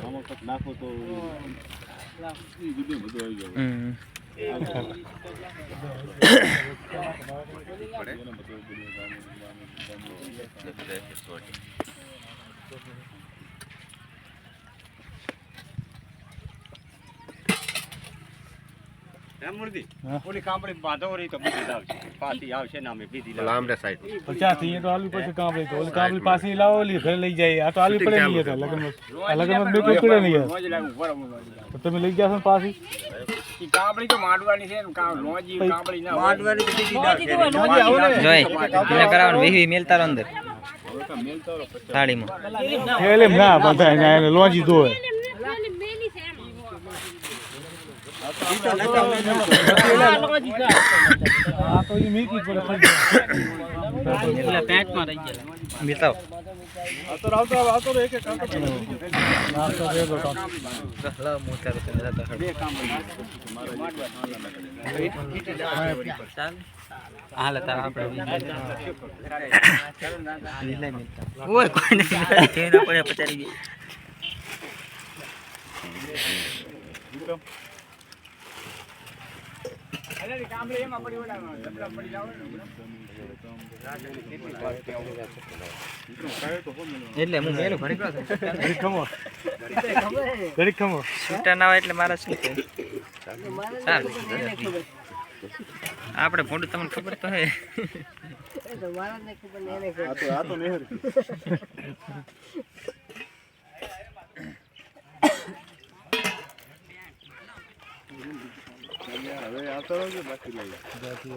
આમાં નાખો તો બધું બધું આવી જાય એમ મૂર્તિ. હા. ઓલી કાંપડી બાંધો રહી તો બીજી જ આવશે. પાછી આવશે ને અમે બીજી લાવશું. આમરે સાઈડ પચાસથી એ તો આલુ પછી કાંપડી તો. ઓલી કાંપડી પાછી લાવો ઓલી ઘરે લઈ જાય. આ તો આલુ પડે નહીં હતા લગ્નમાં આ લગ્નમાં બે કોઈ પડે નહીં યાર. રોજ લાવું, બરાબર. તો તમે લઈ જશો ને પાછી? ઈ કાંપડી તો માંડવાની છે ને કાં- લોજી કાંપડી ના હોય. માંડવાની તો બીજી લોજી ના તો હોય, લોજી આવો ને. જોઈ એટલે કરાવવાનું વીહી મેલતા રહો અંદર. થાળીમાં. એટલે એમ ના બધાય ના એને લોજી દોય આપણે વિલાઈ મેલતા ઓય કોઈ નહીં તે ના પડે પચારી ગઈ અરે કાંપડી એમાં પડી ઓલા ડબલા પડી લાવો ને. એટલે હું મેલું ભરી ગયો ખમો. ઘડીક ખમો. છૂટા ના હોય એટલે મારા શું થાય આપણે ભોંડું તમને ખબર તો હે. આ તો આ તો હવે આવતો રહો બાકી લઈ બાકી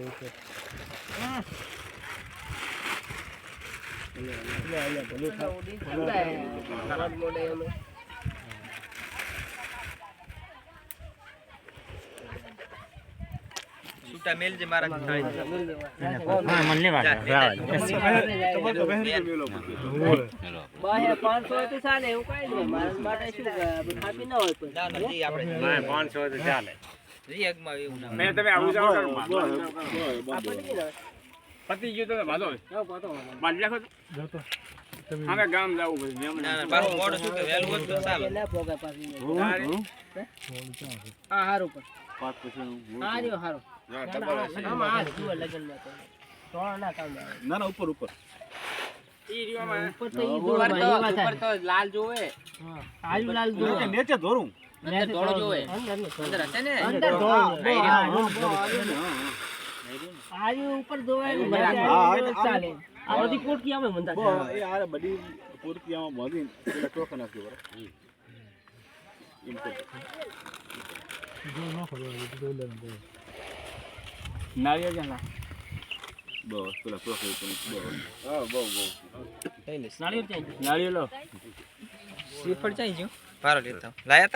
મેલ છે. મારા થાળી ના ના જી આપણે ના, 500 તો ચાલે. એવું ના મેં તમે આવું જાઓ કરો, પતી ગયું વાંધો નહીં. બાંધી જતો. અમે ગામ જવું પછી ના ના પાછું મોડું શું કે વહેલું હોત તો ચાલે. પાંચ પછી ના ના ઉપર ઉપર. લાલ રહ્યો અમારે. નીચે નીચે ધોરું તો તો ચોખા ઉપર બસ હા બહુ બહુ લઈ લઈશ નાળિયેર લો. શ્રીફળ ચાઈ ગયું ભારો લેતા આવું. લાયા તા અચ્છા, રીત આવો. ચલો. પડી. બધું તો. ના તો ના ના આમાં આવી તો બસ નારિયેળ ખાવા જેવું વાત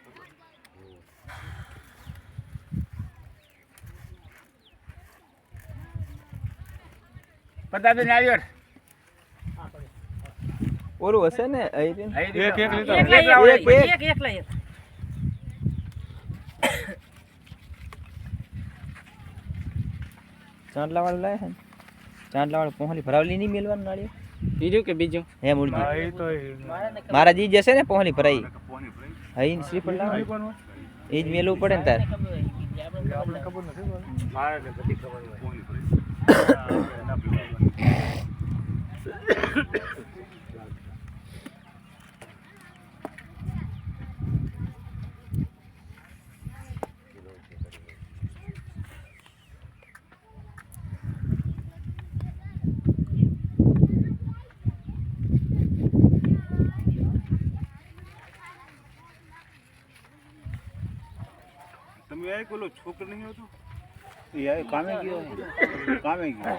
તો નાળિયેર. ઓલું હશે ને એક એક લીટર. આવો. એક એક ચાંદલા વાળું લાય છે ચાંદલા વાળું પહોંચલી ભરાવલી નહીં મેલવાનું નાળિયેર? બીજું કે બીજું? હે મૂળજી મારા જી જશે ને પહોંચલી ભરાઈ. હઈ શ્રીફળ લાવ. એ જ મેલવું પડે ને તાર. તમે આ પેલો છોકરો નહીં હતો કામે ગયો કામે ગયો.